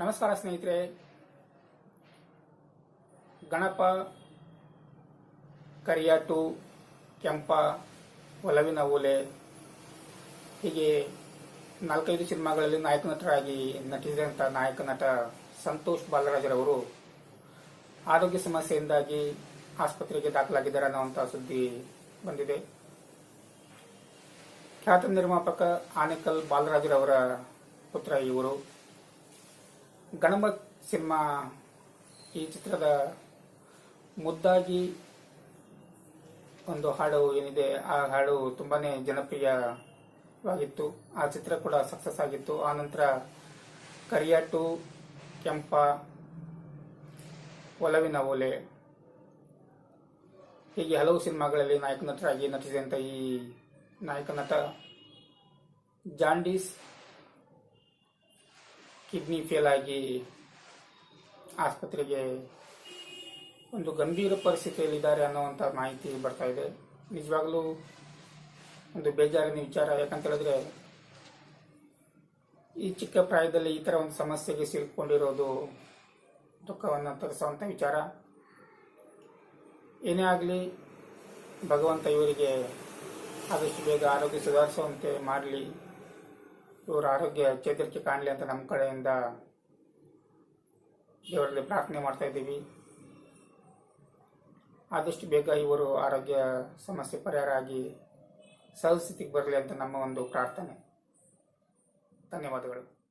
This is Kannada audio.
ನಮಸ್ಕಾರ ಸ್ನೇಹಿತರೆ. ಗಣಪ, ಕರಿಯಾಟು, ಕೆಂಪ, ಒಲವಿನ ಓಲೆ, ಹೀಗೆ ನಾಲ್ಕೈದು ಸಿನಿಮಾಗಳಲ್ಲಿ ನಾಯಕ ನಟರಾಗಿ ನಟಿಸಿದಂಥ ನಾಯಕ ನಟ ಸಂತೋಷ್ ಬಾಲರಾಜರವರು ಆರೋಗ್ಯ ಸಮಸ್ಯೆಯಿಂದಾಗಿ ಆಸ್ಪತ್ರೆಗೆ ದಾಖಲಾಗಿದ್ದಾರೆ ಅನ್ನುವಂಥ ಸುದ್ದಿ ಬಂದಿದೆ. ಖ್ಯಾತ ನಿರ್ಮಾಪಕ ಆನೇಕಲ್ ಬಾಲರಾಜರವರ ಪುತ್ರ ಇವರು. ಗಣಪ ಸಿಂಹ ಈ ಚಿತ್ರದ ಮುದ್ದಾಗಿ ಒಂದು ಹಾಡು ಏನಿದೆ, ಆ ಹಾಡು ತುಂಬಾನೇ ಜನಪ್ರಿಯವಾಗಿತ್ತು. ಆ ಚಿತ್ರ ಕೂಡ ಸಕ್ಸಸ್ ಆಗಿತ್ತು. ಆ ನಂತರ ಕರಿಯಾಟು ಕೆಂಪ, ಒಲವಿನ ಓಲೆ ಹೀಗೆ ಹಲವು ಸಿನಿಮಾಗಳಲ್ಲಿ ನಾಯಕ ನಟರಾಗಿ ನಟಿಸಿದಂಥ ಈ ನಾಯಕ ನಟ ಜಾಂಡೀಸ್ ಕಿಡ್ನಿ ಫೇಲ್ ಆಗಿ ಆಸ್ಪತ್ರೆಗೆ ಒಂದು ಗಂಭೀರ ಪರಿಸ್ಥಿತಿಯಲ್ಲಿದ್ದಾರೆ ಅನ್ನೋವಂಥ ಮಾಹಿತಿ ಬರ್ತಾ ಇದೆ. ನಿಜವಾಗ್ಲೂ ಒಂದು ಬೇಜಾರಿನ ವಿಚಾರ. ಯಾಕಂತ ಹೇಳಿದ್ರೆ ಈ ಚಿಕ್ಕ ಪ್ರಾಯದಲ್ಲಿ ಈ ಥರ ಒಂದು ಸಮಸ್ಯೆಗೆ ಸಿಲುಕೊಂಡಿರೋದು ದುಃಖವನ್ನು ತರಿಸುವಂಥ ವಿಚಾರ. ಏನೇ ಆಗಲಿ, ಭಗವಂತ ಇವರಿಗೆ ಆದಷ್ಟು ಬೇಗ ಆರೋಗ್ಯ ಸುಧಾರಿಸುವಂತೆ ಮಾಡಲಿ. ಇವರ ಆರೋಗ್ಯ ಚೇತರಿಕೆ ಕಾಣಲಿ ಅಂತ ನಮ್ಮ ಕಡೆಯಿಂದ ದೇವರಲ್ಲಿ ಪ್ರಾರ್ಥನೆ ಮಾಡ್ತಾ ಇದ್ದೀವಿ. ಆದಷ್ಟು ಬೇಗ ಇವರು ಆರೋಗ್ಯ ಸಮಸ್ಯೆ ಪರಿಹಾರ ಆಗಿ ಸಹಸ್ಥಿತಿಗೆ ಬರಲಿ ಅಂತ ನಮ್ಮ ಒಂದು ಪ್ರಾರ್ಥನೆ. ಧನ್ಯವಾದಗಳು.